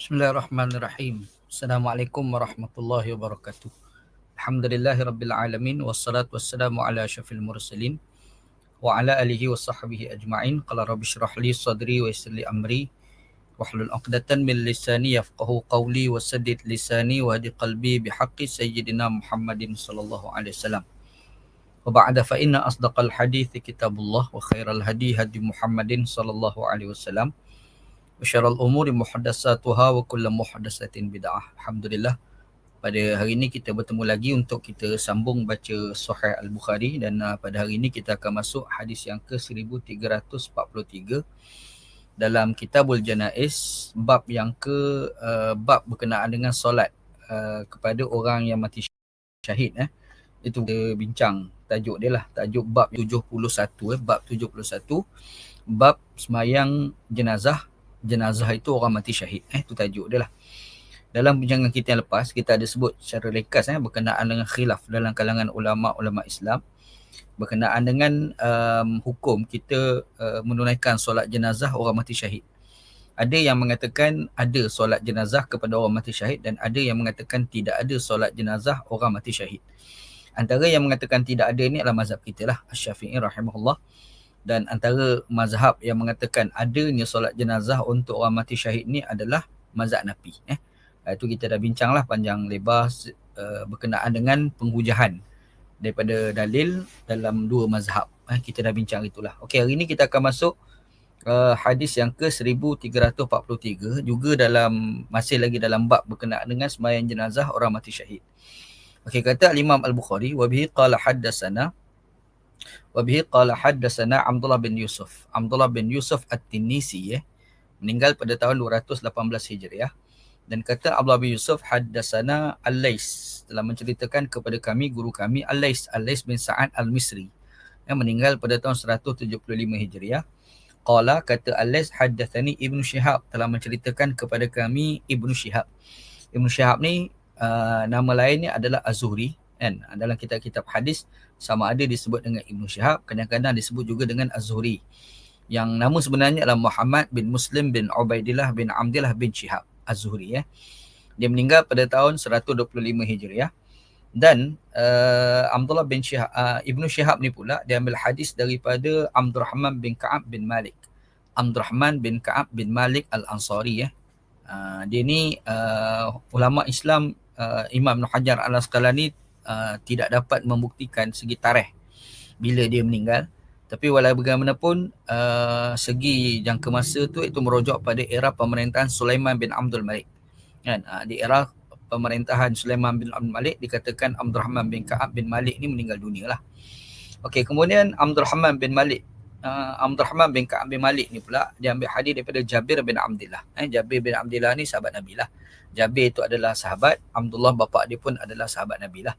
Bismillahirrahmanirrahim. Assalamualaikum warahmatullahi wabarakatuh. Alhamdulillahi rabbil alamin wassalatu wassalamu ala syafil mursalin wa ala alihi wa sahbihi ajma'in. Qala rabbi syrah li sadri wa yassir li amri wahlul 'uqdatan min lisani yafqahu qawli wa saddid lisani wa hadi qalbi bihaqqi sayyidina Muhammadin sallallahu alaihi wasallam. Wa ba'da fa inna asdaqal hadithi kitabullah wa khairal hadi hadi Muhammadin sallallahu alaihi wasallam. Wasyarul umuri muhadassatuha wa kullu muhadassatin bid'ah. Alhamdulillah. Pada hari ini kita bertemu lagi untuk kita sambung baca Sahih Al-Bukhari dan uh, pada hari ini kita akan masuk hadis yang ke 1343 dalam Kitabul Janais bab yang ke uh, bab berkenaan dengan solat uh, kepada orang yang mati syahid eh. Itu kita bincang tajuk dia lah tajuk bab 71 eh bab 71 bab semayang jenazah jenazah itu orang mati syahid. Eh, itu tajuk dia lah. Dalam bincangan kita yang lepas, kita ada sebut secara rekas eh, berkenaan dengan khilaf dalam kalangan ulama-ulama Islam berkenaan dengan um, hukum kita uh, menunaikan solat jenazah orang mati syahid. Ada yang mengatakan ada solat jenazah kepada orang mati syahid dan ada yang mengatakan tidak ada solat jenazah orang mati syahid. Antara yang mengatakan tidak ada ini adalah mazhab kita lah, Asy-Syafi'i rahimahullah dan antara mazhab yang mengatakan adanya solat jenazah untuk orang mati syahid ni adalah mazhab Nabi eh. Itu kita dah bincanglah panjang lebar uh, berkenaan dengan penghujahan daripada dalil dalam dua mazhab. Eh kita dah bincang itulah. Okey hari ini kita akan masuk uh, hadis yang ke 1343 juga dalam masih lagi dalam bab berkenaan dengan sembahyang jenazah orang mati syahid. Okey kata Imam Al-Bukhari wa bihi qala haddatsana Wabihi qala haddatsana Abdullah bin Yusuf. Abdullah bin Yusuf At-Tinisi ya. Meninggal pada tahun 218 Hijriah. Dan kata Abdullah bin Yusuf haddatsana Al-Lais telah menceritakan kepada kami guru kami Al-Lais Al-Lais bin Sa'ad Al-Misri yang meninggal pada tahun 175 Hijriah. Qala kata Al-Lais haddatsani Ibnu Syihab telah menceritakan kepada kami Ibnu Syihab. Ibnu Syihab ni uh, nama lainnya adalah Az-Zuhri kan dalam kitab-kitab hadis sama ada disebut dengan Ibnu Syihab kadang-kadang disebut juga dengan Az-Zuhri. Yang nama sebenarnya adalah Muhammad bin Muslim bin Ubaidillah bin Amdillah bin Syihab Az-Zuhri ya. Dia meninggal pada tahun 125 Hijriah. Dan uh, Abdullah bin Syihab uh, Ibnu Syihab ni pula dia ambil hadis daripada Abdurrahman bin Ka'ab bin Malik. Abdurrahman bin Ka'ab bin Malik Al-Ansari ya. Uh, dia ni uh, ulama Islam uh, Imam Ibn Hajar Al-Asqalani uh, tidak dapat membuktikan segi tarikh bila dia meninggal. Tapi walau bagaimanapun uh, segi jangka masa tu itu merujuk pada era pemerintahan Sulaiman bin Abdul Malik. Kan? Uh, di era pemerintahan Sulaiman bin Abdul Malik dikatakan Abdul Rahman bin Ka'ab bin Malik ni meninggal dunia lah. Okey, kemudian Abdul Rahman bin Malik uh, Abdul Rahman bin Ka'ab bin Malik ni pula dia ambil hadis daripada Jabir bin Abdullah eh, Jabir bin Abdullah ni sahabat Nabi lah Jabir itu adalah sahabat, Abdullah bapa dia pun adalah sahabat Nabi lah.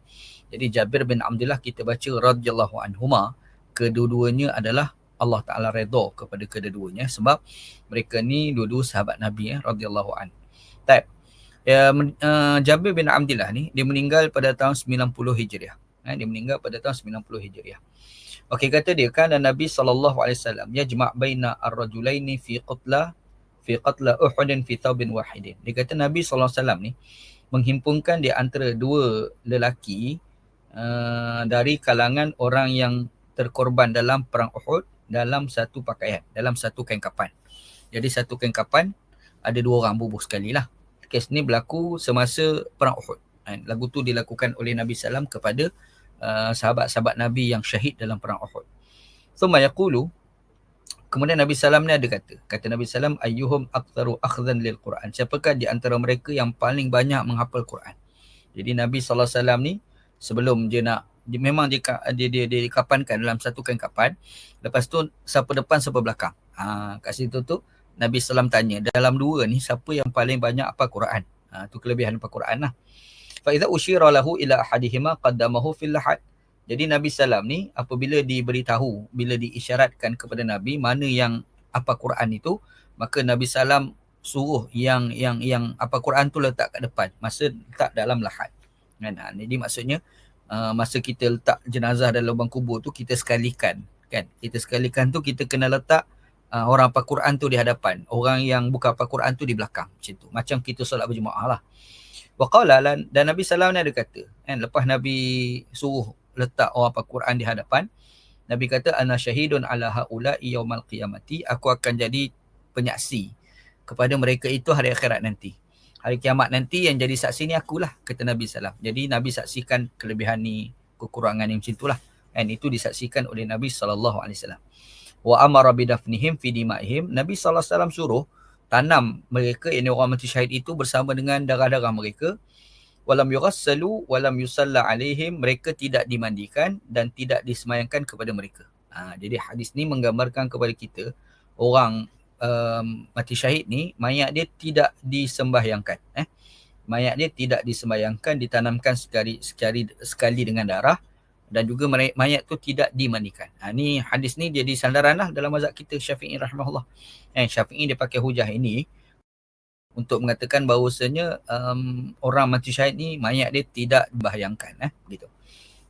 Jadi Jabir bin Abdullah kita baca radhiyallahu anhuma, kedua-duanya adalah Allah Taala redha kepada kedua-duanya sebab mereka ni dua-dua sahabat Nabi ya radhiyallahu an. Baik. Ya, uh, Jabir bin Abdullah ni dia meninggal pada tahun 90 Hijriah. Eh, dia meninggal pada tahun 90 Hijriah. Okey kata dia kan Nabi sallallahu alaihi wasallam ya jama' baina ar-rajulaini fi qatla fi qatla Uhudin fi thawbin wahidin. Dia kata Nabi SAW ni menghimpunkan di antara dua lelaki uh, dari kalangan orang yang terkorban dalam perang Uhud dalam satu pakaian, dalam satu kain kapan. Jadi satu kain kapan ada dua orang bubuh sekali lah. Kes ni berlaku semasa perang Uhud. Dan lagu tu dilakukan oleh Nabi SAW kepada uh, sahabat-sahabat Nabi yang syahid dalam perang Uhud. So, mayakulu, Kemudian Nabi Sallam ni ada kata, kata Nabi Sallam ayyuhum aktsaru akhdhan lil Quran. Siapakah di antara mereka yang paling banyak menghafal Quran? Jadi Nabi sallallahu alaihi wasallam ni sebelum dia nak dia, memang dia, dia dia dia dikapankan dalam satu kain kapan. Lepas tu siapa depan siapa belakang. Ha kat situ tu Nabi Sallam tanya dalam dua ni siapa yang paling banyak apa Quran? Ha tu kelebihan apa Quran lah. Fa idza ushira lahu ila ahadihima qaddamahu fil lahad. Jadi Nabi Sallam ni apabila diberitahu, bila diisyaratkan kepada Nabi mana yang apa Quran itu, maka Nabi Sallam suruh yang yang yang apa Quran tu letak kat depan, masa letak dalam lahat. Kan? Ha, jadi maksudnya uh, masa kita letak jenazah dalam lubang kubur tu kita sekalikan kan. Kita sekalikan tu kita kena letak uh, orang apa Quran tu di hadapan, orang yang buka apa Quran tu di belakang macam tu. Macam kita solat berjemaah lah. Wa qala dan Nabi sallallahu ni ada kata, kan lepas Nabi suruh letak orang apa Quran di hadapan, Nabi kata ana syahidun ala haula yaumal qiyamati, aku akan jadi penyaksi kepada mereka itu hari akhirat nanti. Hari kiamat nanti yang jadi saksi ni akulah kata Nabi sallallahu. Jadi Nabi saksikan kelebihan ni, kekurangan ni macam itulah. Dan itu disaksikan oleh Nabi wasallam wa amara bidafnihim fi dima'ihim Nabi wasallam suruh tanam mereka ini orang mati syahid itu bersama dengan darah-darah mereka walam yughassalu walam yusalla alaihim mereka tidak dimandikan dan tidak disemayangkan kepada mereka ha, jadi hadis ni menggambarkan kepada kita orang um, mati syahid ni mayat dia tidak disembahyangkan eh mayat dia tidak disembahyangkan ditanamkan sekali sekali sekali dengan darah dan juga mayat tu tidak dimandikan. Ha, ni hadis ni jadi sandaran lah dalam mazhab kita Syafi'i rahimahullah. Eh, Syafi'i dia pakai hujah ini untuk mengatakan bahawasanya um, orang mati syahid ni mayat dia tidak dibahyangkan. Eh, gitu.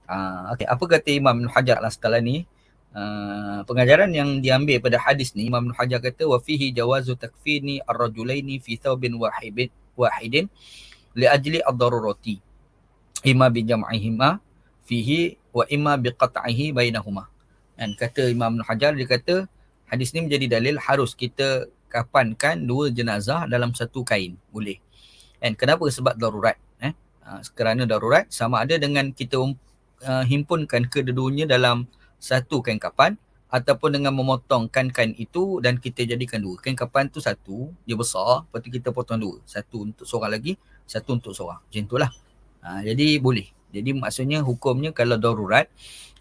Uh, okay. Apa kata Imam Ibn Hajar lah sekala ni? Uh, pengajaran yang diambil pada hadis ni Imam Ibn Hajar kata wa fihi jawazu takfini ar-rajulaini fi thawbin wahidin wahidin li ajli ad-darurati imma bi jam'ihima fihi wa imma biqat'ihi bainahuma. Dan kata Imam Ibn Hajar dia kata hadis ni menjadi dalil harus kita kapankan dua jenazah dalam satu kain. Boleh. Dan kenapa? Sebab darurat. Eh? Ha, kerana darurat sama ada dengan kita uh, himpunkan kedua-duanya dalam satu kain kapan ataupun dengan memotongkan kain itu dan kita jadikan dua. Kain kapan tu satu, dia besar, lepas tu kita potong dua. Satu untuk seorang lagi, satu untuk seorang. Macam itulah. Ha, jadi boleh. Jadi maksudnya hukumnya kalau darurat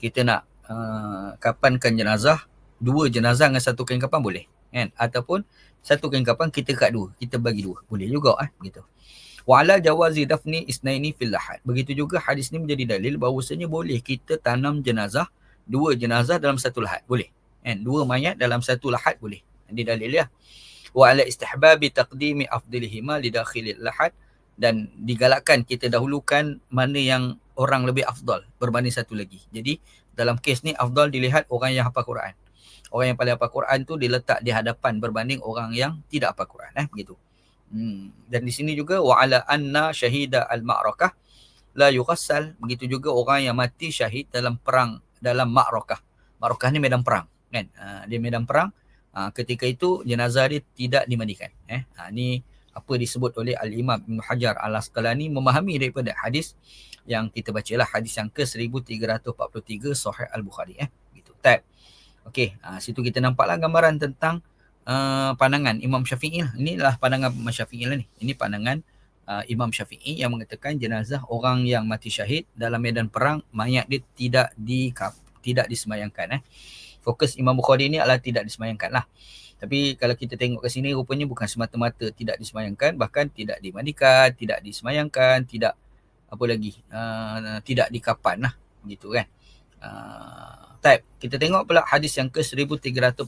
kita nak uh, kapankan jenazah, dua jenazah dengan satu kain kapan boleh. Kan? Ataupun satu kain kita kat dua, kita bagi dua. Boleh juga eh begitu. Wa ala jawazi dafni isnaini fil lahad. Begitu juga hadis ni menjadi dalil bahawasanya boleh kita tanam jenazah, dua jenazah dalam satu lahad. Boleh. Kan? Dua mayat dalam satu lahad boleh. Ini dalil ya. Wa ala istihbabi taqdimi afdilihima li dakhilil lahad dan digalakkan kita dahulukan mana yang orang lebih afdal berbanding satu lagi. Jadi dalam kes ni afdal dilihat orang yang hafal Quran. Orang yang paling hafal Quran tu diletak di hadapan berbanding orang yang tidak hafal Quran eh begitu. Hmm. Dan di sini juga wa ala anna syahida al ma'rakah la yughassal begitu juga orang yang mati syahid dalam perang dalam ma'rakah. Ma'rakah ni medan perang kan. Ha, dia medan perang. Ha, ketika itu jenazah dia tidak dimandikan eh. Ha, ni apa disebut oleh Al-Imam Ibn Hajar Al-Asqalani memahami daripada hadis yang kita baca lah hadis yang ke 1343 Sahih Al-Bukhari eh gitu. Tab. Okey, uh, situ kita nampaklah gambaran tentang uh, pandangan Imam Syafi'i lah. Inilah pandangan Imam Syafi'i lah ni. Ini pandangan uh, Imam Syafi'i yang mengatakan jenazah orang yang mati syahid dalam medan perang mayat dia tidak di tidak disemayangkan eh. Fokus Imam Bukhari ni adalah tidak disemayangkan lah. Tapi kalau kita tengok ke sini rupanya bukan semata-mata tidak disemayangkan bahkan tidak dimandikan, tidak disemayangkan, tidak apa lagi uh, tidak dikapan lah gitu kan. Uh, type. Kita tengok pula hadis yang ke 1344.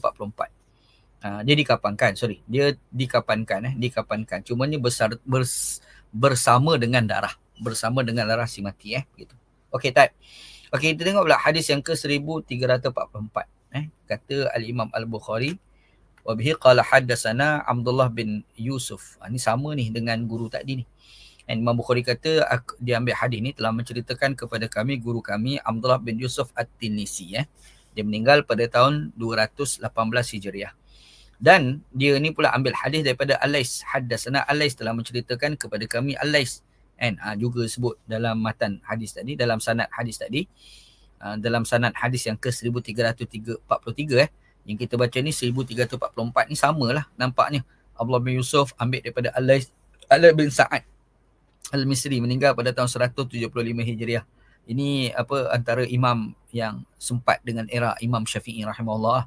Uh, dia dikapankan, sorry. Dia dikapankan eh, dikapankan. Cumanya besar bers, bersama dengan darah, bersama dengan darah si mati eh gitu. Okey, type. Okey, kita tengok pula hadis yang ke 1344 eh kata Al Imam Al Bukhari wa bihi qala haddatsana Abdullah bin Yusuf. Ha, ini sama ni dengan guru tadi ni. Dan Imam Bukhari kata dia ambil hadis ni telah menceritakan kepada kami guru kami Abdullah bin Yusuf At-Tinisi eh. Dia meninggal pada tahun 218 Hijriah. Dan dia ni pula ambil hadis daripada Al-Lais. Haddatsana Al-Lais telah menceritakan kepada kami Al-Lais. And ha, juga sebut dalam matan hadis tadi, dalam sanad hadis tadi. Uh, dalam sanad hadis yang ke 1343 eh yang kita baca ni 1344 ni samalah nampaknya Abdullah bin Yusuf ambil daripada Alais Alai bin Sa'ad Al-Misri meninggal pada tahun 175 Hijriah. Ini apa antara imam yang sempat dengan era Imam Syafi'i rahimahullah.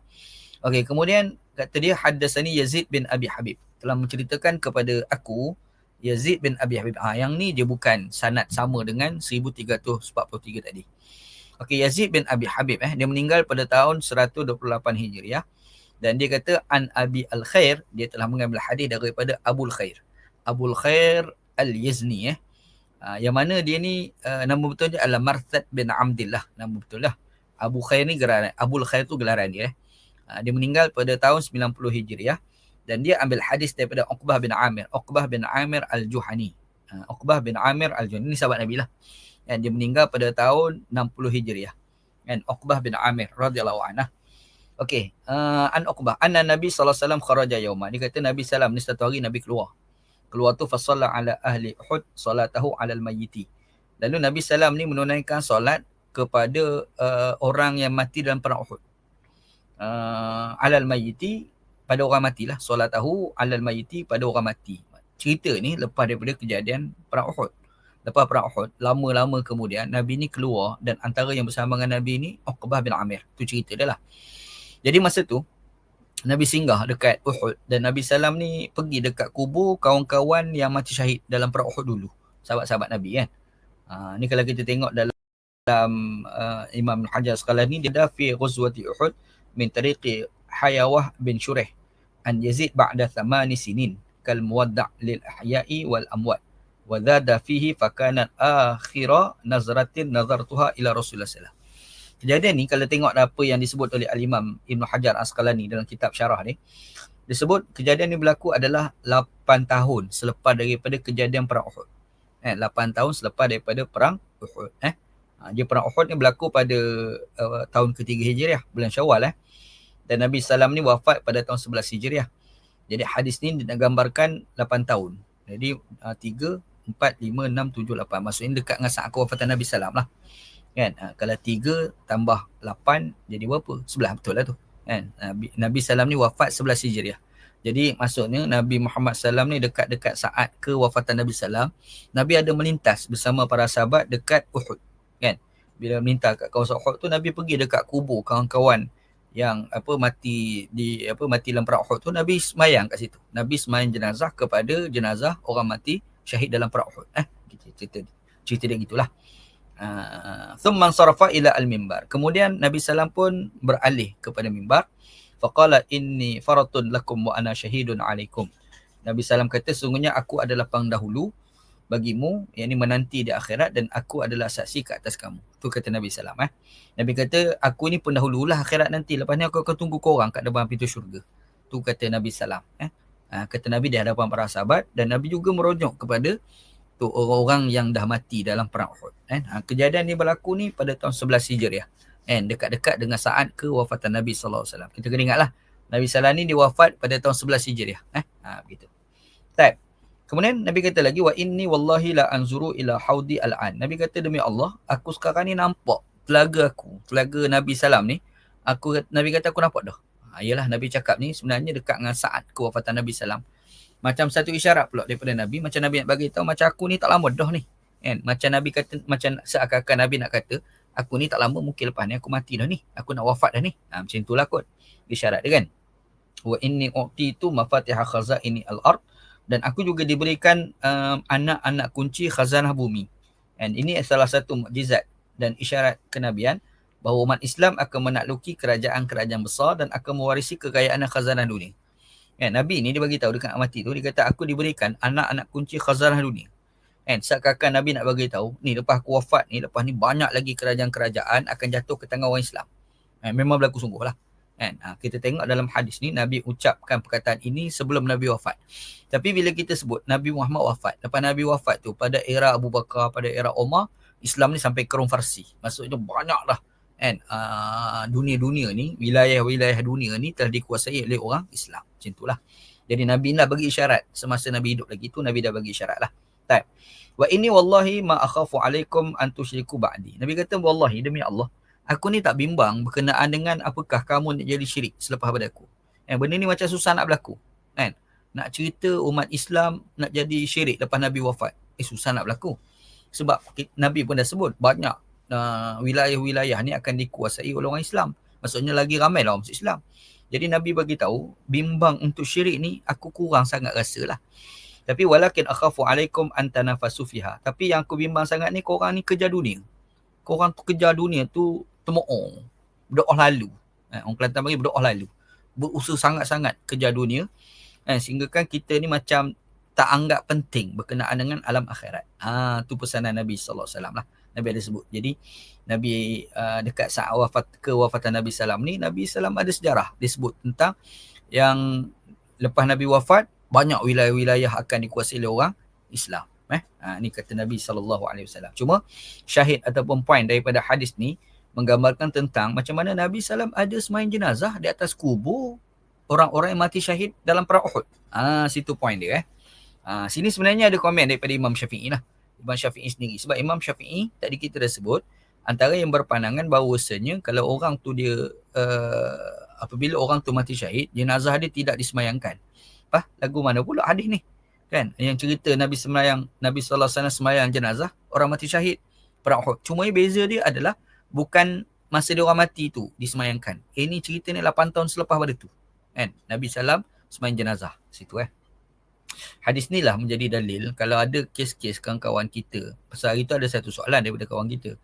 Okey, kemudian kata dia haddatsani Yazid bin Abi Habib telah menceritakan kepada aku Yazid bin Abi Habib. Ah yang ni dia bukan sanad sama dengan 1343 tadi. Okey Yazid bin Abi Habib eh dia meninggal pada tahun 128 Hijriah dan dia kata an Abi Al-Khair dia telah mengambil hadis daripada Abu Al-Khair. Abu Al-Khair Al-Yazni eh. Uh, yang mana dia ni uh, nama betulnya adalah Marthad bin Amdillah nama betul lah. Abu Khair ni gelaran Abu Al-Khair tu gelaran dia eh. Uh, dia meninggal pada tahun 90 Hijriah dan dia ambil hadis daripada Uqbah bin Amir. Uqbah bin Amir Al-Juhani. Uh, Uqbah bin Amir Al-Juhani. Ini sahabat Nabi lah. Dan dia meninggal pada tahun 60 Hijriah. Dan Uqbah bin Amir radhiyallahu anhu. Okey, uh, an Uqbah. Anna Nabi sallallahu alaihi wasallam kharaja yauma. Dia kata Nabi sallam ni satu hari Nabi keluar. Keluar tu fa ala ahli Uhud salatahu ala al-mayyiti. Lalu Nabi sallam ni menunaikan solat kepada uh, orang yang mati dalam perang Uhud. Uh, ala al-mayyiti pada orang mati lah. Tahu alal mayiti pada orang mati. Cerita ni lepas daripada kejadian perang Uhud. Lepas perang Uhud, lama-lama kemudian Nabi ni keluar dan antara yang bersama dengan Nabi ni Uqbah bin Amir. Tu cerita dia lah. Jadi masa tu, Nabi singgah dekat Uhud dan Nabi Salam ni pergi dekat kubur kawan-kawan yang mati syahid dalam perang Uhud dulu. Sahabat-sahabat Nabi kan. Ha, ni kalau kita tengok dalam, dalam uh, Imam Hajar sekalian ni, dia dah fi ghuzwati Uhud min tariqi Hayawah bin Shureh an Yazid ba'da thamani sinin kal muwadda' lil ahya'i wal amwat wa dhada fihi fakanat akhira nazratin nazartuha ila Rasulullah sallallahu Kejadian ni kalau tengok apa yang disebut oleh Al-Imam Ibn Hajar Asqalani dalam kitab syarah ni disebut kejadian ni berlaku adalah 8 tahun selepas daripada kejadian perang Uhud. Eh 8 tahun selepas daripada perang Uhud eh. Ha, dia perang Uhud ni berlaku pada uh, tahun ketiga Hijriah bulan Syawal eh dan Nabi Sallam ni wafat pada tahun 11 Hijriah. Jadi hadis ni digambarkan 8 tahun. Jadi uh, 3, 4, 5, 6, 7, 8. Maksudnya dekat dengan saat kewafatan Nabi Sallam lah. Kan? Uh, kalau 3 tambah 8 jadi berapa? 11 betul lah tu. Kan? Nabi, Nabi Sallam ni wafat 11 Hijriah. Jadi maksudnya Nabi Muhammad Sallam ni dekat-dekat saat kewafatan Nabi Sallam. Nabi ada melintas bersama para sahabat dekat Uhud. Kan? Bila melintas kat kawasan Uhud tu Nabi pergi dekat kubur kawan-kawan yang apa mati di apa mati dalam perang Uhud tu Nabi semayang kat situ. Nabi semayang jenazah kepada jenazah orang mati syahid dalam perang Uhud. Eh cerita cerita dia gitulah. Ah, thumma sarafa ila al-mimbar. Kemudian Nabi sallam pun beralih kepada mimbar. Faqala inni faratun lakum wa ana syahidun alaikum. Nabi sallam kata sungguhnya aku adalah pendahulu bagimu yang ini menanti di akhirat dan aku adalah saksi ke atas kamu. Tu kata Nabi Sallam eh. Nabi kata aku ni pendahululah akhirat nanti lepas ni aku akan tunggu kau kat depan pintu syurga. Tu kata Nabi Sallam eh. Ha, kata Nabi di hadapan para sahabat dan Nabi juga merujuk kepada tu orang-orang yang dah mati dalam perang Uhud. Eh. Ha, kejadian ni berlaku ni pada tahun 11 Hijriah. Eh, dekat-dekat dengan saat kewafatan Nabi wasallam. Kita kena ingatlah Nabi sallallahu ni dia wafat pada tahun 11 Hijriah. Eh. Ha, begitu. Baik. Kemudian Nabi kata lagi wa inni wallahi la anzuru ila haudi al-an. Nabi kata demi Allah, aku sekarang ni nampak telaga aku, telaga Nabi salam ni. Aku Nabi kata aku nampak dah. Ha, yalah Nabi cakap ni sebenarnya dekat dengan saat kewafatan Nabi salam. Macam satu isyarat pula daripada Nabi, macam Nabi nak bagi tahu macam aku ni tak lama dah ni. Kan? Macam Nabi kata macam seakan-akan Nabi nak kata aku ni tak lama mungkin lepas ni aku mati dah ni. Aku nak wafat dah ni. Ha, macam itulah kot. Isyarat dia kan. Wa inni u'titu mafatihah khazaini al-ard dan aku juga diberikan um, anak-anak kunci khazanah bumi. And ini salah satu mukjizat dan isyarat kenabian bahawa umat Islam akan menakluki kerajaan-kerajaan besar dan akan mewarisi kekayaan khazanah dunia. Kan Nabi ni dia bagi tahu dekat mati tu dia kata aku diberikan anak-anak kunci khazanah dunia. Kan seakan Nabi nak bagi tahu ni lepas aku wafat ni lepas ni banyak lagi kerajaan-kerajaan akan jatuh ke tangan orang Islam. Kan, memang berlaku sungguh lah. Kan? Ha, kita tengok dalam hadis ni Nabi ucapkan perkataan ini sebelum Nabi wafat. Tapi bila kita sebut Nabi Muhammad wafat, lepas Nabi wafat tu pada era Abu Bakar, pada era Umar, Islam ni sampai ke Farsi. Maksudnya banyaklah kan uh, dunia-dunia ni, wilayah-wilayah dunia ni telah dikuasai oleh orang Islam. Macam itulah. Jadi Nabi dah bagi isyarat semasa Nabi hidup lagi tu Nabi dah bagi isyarat lah. Tak. Wa ini wallahi ma akhafu alaikum an tusyriku ba'di. Nabi kata wallahi demi Allah, aku ni tak bimbang berkenaan dengan apakah kamu nak jadi syirik selepas pada aku. Eh, benda ni macam susah nak berlaku. Kan? Nak cerita umat Islam nak jadi syirik lepas Nabi wafat. Eh susah nak berlaku. Sebab Nabi pun dah sebut banyak uh, wilayah-wilayah ni akan dikuasai oleh orang Islam. Maksudnya lagi ramai lah orang Islam. Jadi Nabi bagi tahu bimbang untuk syirik ni aku kurang sangat rasa lah. Tapi walakin akhafu alaikum antanafasu fiha. Tapi yang aku bimbang sangat ni korang ni kejar dunia. Korang tu kejar dunia tu temoong berdoa lalu eh, orang Kelantan bagi berdoa lalu berusaha sangat-sangat kejar dunia eh, sehingga kan kita ni macam tak anggap penting berkenaan dengan alam akhirat. Ha tu pesanan Nabi sallallahu alaihi wasallam lah. Nabi ada sebut. Jadi Nabi uh, dekat saat wafat kewafatan Nabi Sallam ni Nabi Sallam ada sejarah disebut tentang yang lepas Nabi wafat banyak wilayah-wilayah akan dikuasai oleh orang Islam. Eh, ha, ni kata Nabi sallallahu alaihi wasallam. Cuma syahid ataupun point daripada hadis ni menggambarkan tentang macam mana Nabi Sallam ada semain jenazah di atas kubur orang-orang yang mati syahid dalam perang Uhud. Ah, ha, situ point dia eh. Ha, sini sebenarnya ada komen daripada Imam Syafi'i lah. Imam Syafi'i sendiri. Sebab Imam Syafi'i tadi kita dah sebut antara yang berpandangan bahawasanya kalau orang tu dia uh, apabila orang tu mati syahid, jenazah dia tidak disemayangkan. Apa? Lagu mana pula hadis ni? kan yang cerita Nabi semayang Nabi wasallam semayang jenazah orang mati syahid perang Uhud cuma beza dia adalah bukan masa dia orang mati tu disemayangkan ini cerita ni 8 tahun selepas pada tu kan Nabi sallam semayang jenazah situ eh hadis ni lah menjadi dalil kalau ada kes-kes kawan-kawan kita pasal hari tu ada satu soalan daripada kawan kita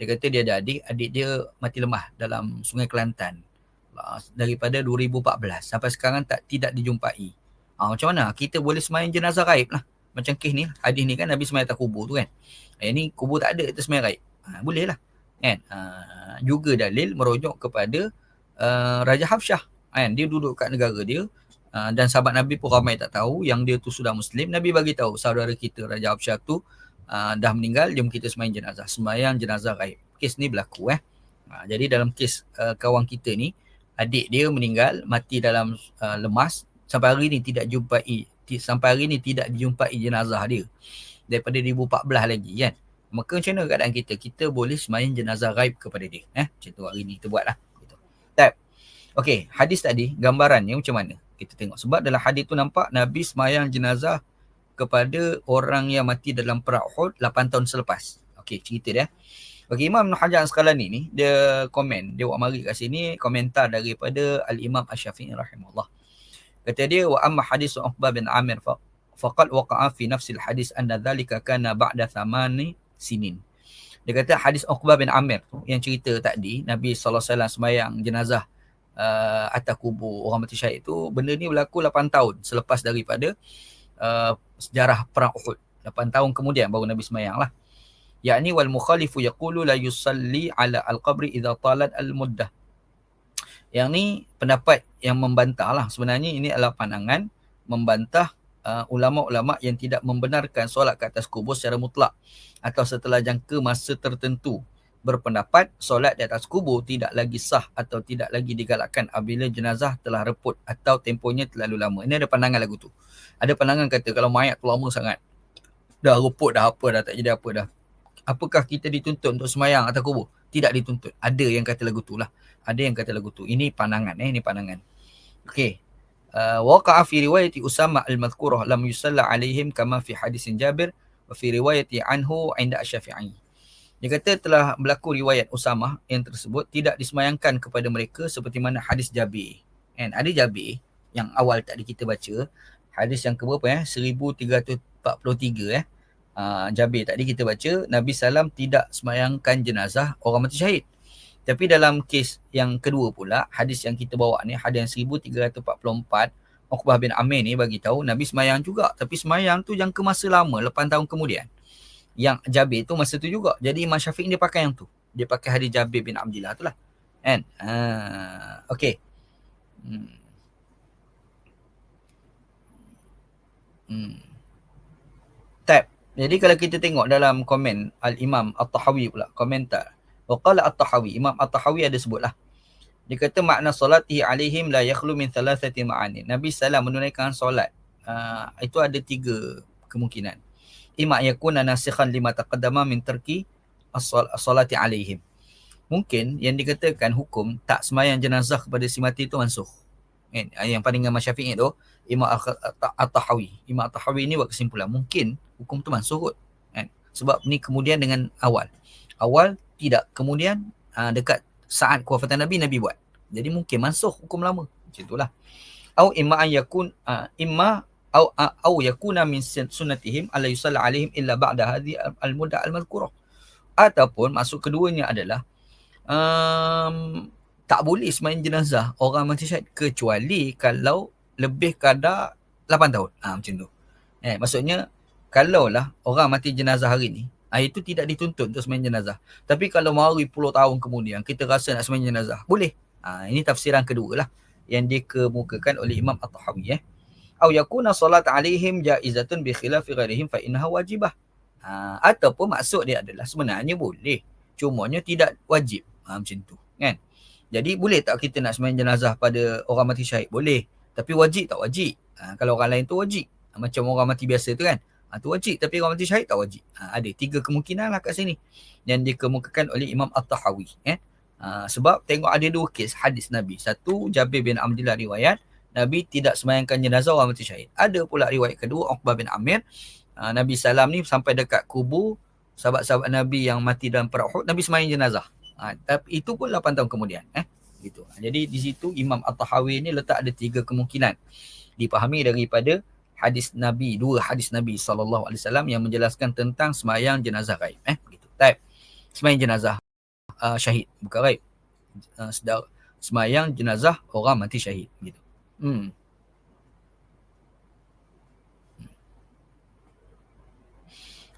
dia kata dia ada adik adik dia mati lemah dalam sungai Kelantan daripada 2014 sampai sekarang tak tidak dijumpai Ha, macam mana? Kita boleh semayang jenazah raib lah. Macam kes ni, hadis ni kan Nabi semayang atas kubur tu kan. Eh, ni kubur tak ada, kita semayang raib. Ha, boleh lah. Kan? Ha, juga dalil merujuk kepada uh, Raja Hafsyah. Kan? Dia duduk kat negara dia. Uh, dan sahabat Nabi pun ramai tak tahu yang dia tu sudah Muslim. Nabi bagi tahu saudara kita Raja Hafsyah tu uh, dah meninggal. Jom kita semayang jenazah. Semayang jenazah raib. Kes ni berlaku eh. Ha, jadi dalam kes uh, kawan kita ni, adik dia meninggal, mati dalam uh, lemas, sampai hari ni tidak jumpai sampai hari ni tidak dijumpai jenazah dia daripada 2014 lagi kan maka macam mana keadaan kita kita boleh semayang jenazah gaib kepada dia eh macam tu hari ni kita buat lah gitu. Okay, hadis tadi gambarannya macam mana kita tengok. Sebab dalam hadis tu nampak Nabi semayang jenazah kepada orang yang mati dalam perang Uhud 8 tahun selepas. Okay, cerita dia. Okay, Imam Ibn Hajar Asqalani ni dia komen. Dia buat mari kat sini komentar daripada Al-Imam Asy-Syafi'i rahimahullah. Kata dia wa amma hadis Uqbah bin Amir fa faqad waqa'a fi nafsil hadis anna dhalika kana ba'da thamani sinin. Dia kata hadis Uqbah bin Amir yang cerita tadi Nabi wasallam sembahyang jenazah uh, atas kubur orang mati syahid tu benda ni berlaku 8 tahun selepas daripada uh, sejarah perang Uhud. 8 tahun kemudian baru Nabi sembahyang lah. Yakni wal mukhalifu yaqulu la yusalli ala al-qabri idza talat al-muddah. Yang ni pendapat yang membantah lah. Sebenarnya ini adalah pandangan membantah uh, ulama-ulama yang tidak membenarkan solat ke atas kubur secara mutlak. Atau setelah jangka masa tertentu berpendapat solat di atas kubur tidak lagi sah atau tidak lagi digalakkan apabila jenazah telah reput atau tempohnya terlalu lama. Ini ada pandangan lagu tu. Ada pandangan kata kalau mayat tu lama sangat. Dah reput dah apa dah tak jadi apa dah. Apakah kita dituntut untuk semayang atas kubur? Tidak dituntut. Ada yang kata lagu tu lah ada yang kata lagu tu ini pandangan eh ini pandangan okey uh, waqa'a fi riwayat usama al-madhkurah lam yusalla alaihim kama fi hadis jabir wa fi riwayat anhu inda asy-syafi'i dia kata telah berlaku riwayat Usama yang tersebut tidak disemayangkan kepada mereka seperti mana hadis Jabir. Kan? Ada Jabir yang awal tadi kita baca. Hadis yang keberapa eh? 1343 eh. Uh, Jabir tadi kita baca. Nabi Salam tidak semayangkan jenazah orang mati syahid. Tapi dalam kes yang kedua pula, hadis yang kita bawa ni, hadis yang 1344, Uqbah bin Amir ni bagi tahu Nabi semayang juga. Tapi semayang tu yang ke masa lama, 8 tahun kemudian. Yang Jabir tu masa tu juga. Jadi Imam Syafiq dia pakai yang tu. Dia pakai hadis Jabir bin Abdullah tu lah. Kan? Ha, okay. Hmm. Hmm. Tab. Jadi kalau kita tengok dalam komen Al-Imam At-Tahawi pula, komentar. Waqala At-Tahawi, Imam At-Tahawi ada sebutlah. Dia kata makna solatihi alaihim la yakhlu min thalathati ma'ani. Nabi sallallahu menunaikan solat. Uh, itu ada tiga kemungkinan. Ima yakuna nasikhan lima taqaddama min tarki as-salati alaihim. Mungkin yang dikatakan hukum tak semayang jenazah kepada si mati itu mansuh. Kan? Yang paling dengan Syafi'i itu Imam At-Tahawi. Imam At-Tahawi ni buat kesimpulan mungkin hukum tu mansuh kot. Kan? Sebab ni kemudian dengan awal. Awal tidak kemudian uh, dekat saat kewafatan Nabi Nabi buat. Jadi mungkin masuk hukum lama. Macam itulah. Au imma yakun uh, imma au au yakuna min sunnatihim alla yusalla alaihim illa ba'da hadhi al-mudda al-madhkurah. Ataupun masuk keduanya adalah um, tak boleh semain jenazah orang mati syahid kecuali kalau lebih kadar 8 tahun. Ah ha, macam tu. Eh maksudnya kalaulah orang mati jenazah hari ni Ha, itu tidak dituntut untuk sembahyang jenazah. Tapi kalau mari puluh tahun kemudian kita rasa nak sembahyang jenazah, boleh. Ha, ini tafsiran kedua lah yang dikemukakan oleh Imam At-Tahawi. Eh. Au yakuna salat alaihim jaizatun bi khilafi ghairihim fa innaha wajibah. Ha, ataupun maksud dia adalah sebenarnya boleh. Cumanya tidak wajib. Ha, macam tu. Kan? Jadi boleh tak kita nak sembahyang jenazah pada orang mati syahid? Boleh. Tapi wajib tak wajib? Ha, kalau orang lain tu wajib. Ha, macam orang mati biasa tu kan? Ha, tu wajib tapi orang mati syahid tak wajib. Ha, ada tiga kemungkinan lah kat sini yang dikemukakan oleh Imam At-Tahawi. Eh? Ha, sebab tengok ada dua kes hadis Nabi. Satu Jabir bin Abdullah riwayat Nabi tidak semayangkan jenazah orang mati syahid. Ada pula riwayat kedua Uqbah bin Amir. Ha, Nabi Salam ni sampai dekat kubur sahabat-sahabat Nabi yang mati dalam perang Uhud. Nabi semayang jenazah. Ha, tapi itu pun 8 tahun kemudian. Eh? Gitu. Jadi di situ Imam At-Tahawi ni letak ada tiga kemungkinan. Dipahami daripada hadis Nabi, dua hadis Nabi wasallam yang menjelaskan tentang sembahyang jenazah gaib eh begitu. Baik. Sembahyang jenazah uh, syahid bukan gaib. Uh, sedar sembahyang jenazah orang mati syahid gitu. Hmm.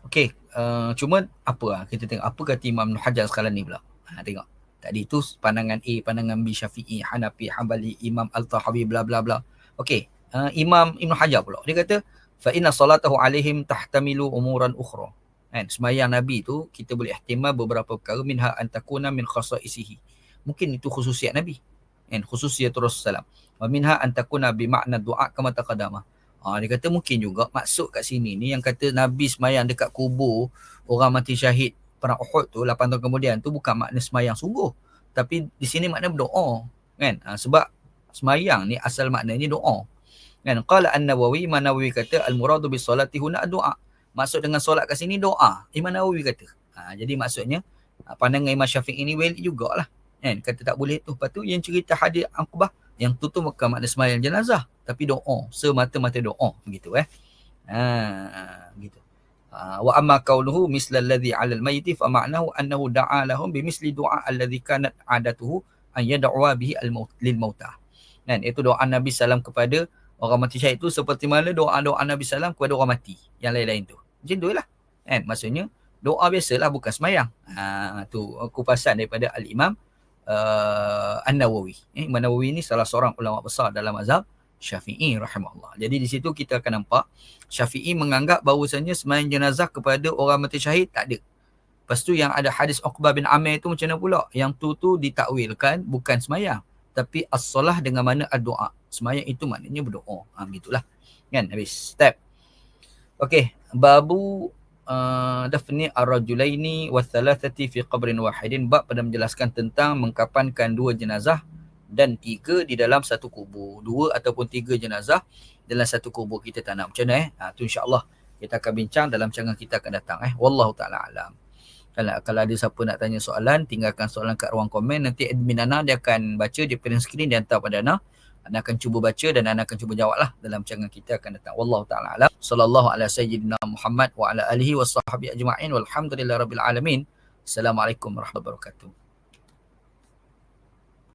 Okey, uh, cuma apa lah kita tengok apa kata Imam Hajar sekarang ni pula. Ha tengok. Tadi tu pandangan A, pandangan B, Syafi'i, Hanafi, Hambali, Imam Al-Tahawi bla bla bla. Okey, uh, Imam Ibn Hajar pula. Dia kata, fa inna salatahu alaihim tahtamilu umuran ukhra. Kan, semayang Nabi tu kita boleh ihtimal beberapa perkara minha an takuna min khasaisihi. Mungkin itu khususiat Nabi. Kan, khususiat Rasulullah. Wa minha an takuna bi makna doa kama taqaddama. Ha, dia kata mungkin juga maksud kat sini ni yang kata Nabi semayang dekat kubur orang mati syahid perang Uhud tu 8 tahun kemudian tu bukan makna semayang sungguh. Tapi di sini makna berdoa. Kan? Ha, sebab semayang ni asal maknanya doa. Kan qala An-Nawawi Imam Nawawi kata al-muradu bis salati huna doa. Maksud dengan solat kat sini doa. Imam Nawawi kata. Ha, jadi maksudnya ha, pandangan Imam Syafi'i ini valid jugalah. Kan kata tak boleh tu. Lepas tu yang cerita hadis Aqbah yang tu tu bukan makna semayang jenazah tapi doa semata-mata doa begitu eh. Ha gitu. Ha, wa amma qauluhu misla alladhi 'ala al-mayyit fa ma'nahu annahu da'a lahum bimisli du'a alladhi kanat 'adatuhu an yad'uwa bihi al-maut lil mautah. Kan itu doa Nabi sallam kepada orang mati syahid tu seperti mana doa-doa Nabi SAW kepada orang mati yang lain-lain tu. Macam tu lah. Kan? Maksudnya doa biasalah bukan semayang. Ha, tu kupasan daripada Al-Imam uh, An-Nawawi. Eh, Imam Nawawi ni salah seorang ulama besar dalam mazhab Syafi'i rahimahullah. Jadi di situ kita akan nampak Syafi'i menganggap bahawasanya semayang jenazah kepada orang mati syahid tak ada. Lepas tu yang ada hadis Uqbah bin Amir tu macam mana pula? Yang tu tu ditakwilkan bukan semayang tapi as-salah dengan mana ad-doa. Semayang itu maknanya berdoa. Ha, gitulah. Kan? Habis. Step. Okey. Babu uh, dafni ar-rajulaini wa thalathati fi qabrin wahidin. Bab pada menjelaskan tentang mengkapankan dua jenazah dan tiga di dalam satu kubur. Dua ataupun tiga jenazah dalam satu kubur kita tak nak. Macam mana eh? Ha, tu insyaAllah kita akan bincang dalam canggah kita akan datang. Eh? Wallahu ta'ala alam kalau kalau ada siapa nak tanya soalan tinggalkan soalan kat ruang komen nanti admin Ana dia akan baca dia print screen dia hantar pada Ana Ana akan cuba baca dan Ana akan cuba jawablah dalam canggah kita akan datang. Wallahu taala alam. Sallallahu ala sayyidina Muhammad wa ala alihi washabbi ajma'in. Walhamdulillahirabbil alamin. Assalamualaikum warahmatullahi wabarakatuh